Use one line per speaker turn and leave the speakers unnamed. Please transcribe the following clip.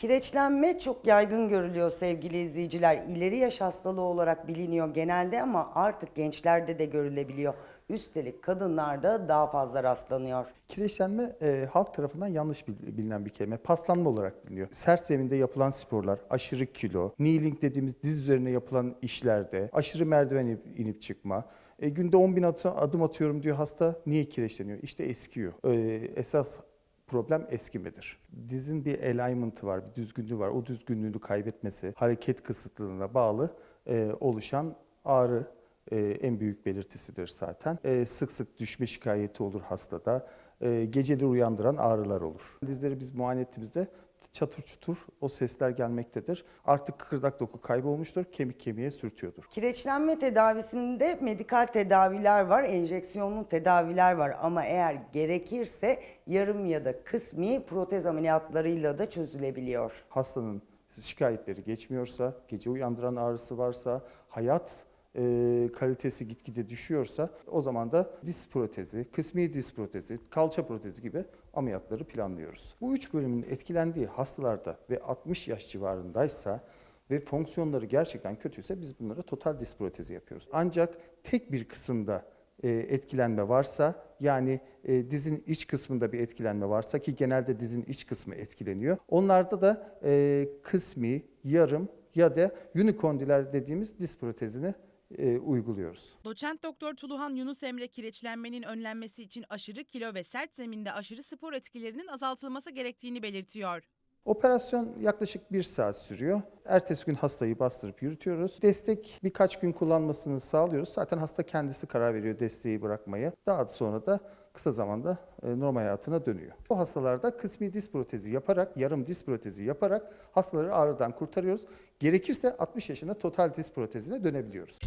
Kireçlenme çok yaygın görülüyor sevgili izleyiciler. İleri yaş hastalığı olarak biliniyor genelde ama artık gençlerde de görülebiliyor. Üstelik kadınlarda daha fazla rastlanıyor.
Kireçlenme e, halk tarafından yanlış bil- bilinen bir kelime. Paslanma olarak biliniyor. Sert zeminde yapılan sporlar, aşırı kilo, kneeling dediğimiz diz üzerine yapılan işlerde, aşırı merdiven inip, inip çıkma, e, günde 10 bin adım atıyorum diyor hasta. Niye kireçleniyor? İşte eskiyor. E, esas problem eskimedir. Dizin bir alignment'ı var, bir düzgünlüğü var. O düzgünlüğünü kaybetmesi, hareket kısıtlılığına bağlı e, oluşan ağrı en büyük belirtisidir zaten. E, sık sık düşme şikayeti olur hastada. E, geceleri uyandıran ağrılar olur. Dizleri biz muayene ettiğimizde çatır çutur o sesler gelmektedir. Artık kıkırdak doku kaybolmuştur, kemik kemiğe sürtüyordur.
Kireçlenme tedavisinde medikal tedaviler var, enjeksiyonlu tedaviler var ama eğer gerekirse yarım ya da kısmi protez ameliyatlarıyla da çözülebiliyor.
Hastanın şikayetleri geçmiyorsa, gece uyandıran ağrısı varsa, hayat e, kalitesi gitgide düşüyorsa o zaman da diz protezi, kısmi diz protezi, kalça protezi gibi ameliyatları planlıyoruz. Bu üç bölümün etkilendiği hastalarda ve 60 yaş civarındaysa ve fonksiyonları gerçekten kötüyse biz bunlara total diz protezi yapıyoruz. Ancak tek bir kısımda e, etkilenme varsa yani e, dizin iç kısmında bir etkilenme varsa ki genelde dizin iç kısmı etkileniyor. Onlarda da e, kısmi, yarım ya da unikondiler dediğimiz diz protezini e, uyguluyoruz.
Doçent Doktor Tuluhan Yunus Emre kireçlenmenin önlenmesi için aşırı kilo ve sert zeminde aşırı spor etkilerinin azaltılması gerektiğini belirtiyor.
Operasyon yaklaşık bir saat sürüyor. Ertesi gün hastayı bastırıp yürütüyoruz. Destek birkaç gün kullanmasını sağlıyoruz. Zaten hasta kendisi karar veriyor desteği bırakmaya. Daha sonra da kısa zamanda e, normal hayatına dönüyor. Bu hastalarda kısmi diz protezi yaparak, yarım diz protezi yaparak hastaları ağrıdan kurtarıyoruz. Gerekirse 60 yaşında total diz protezine dönebiliyoruz.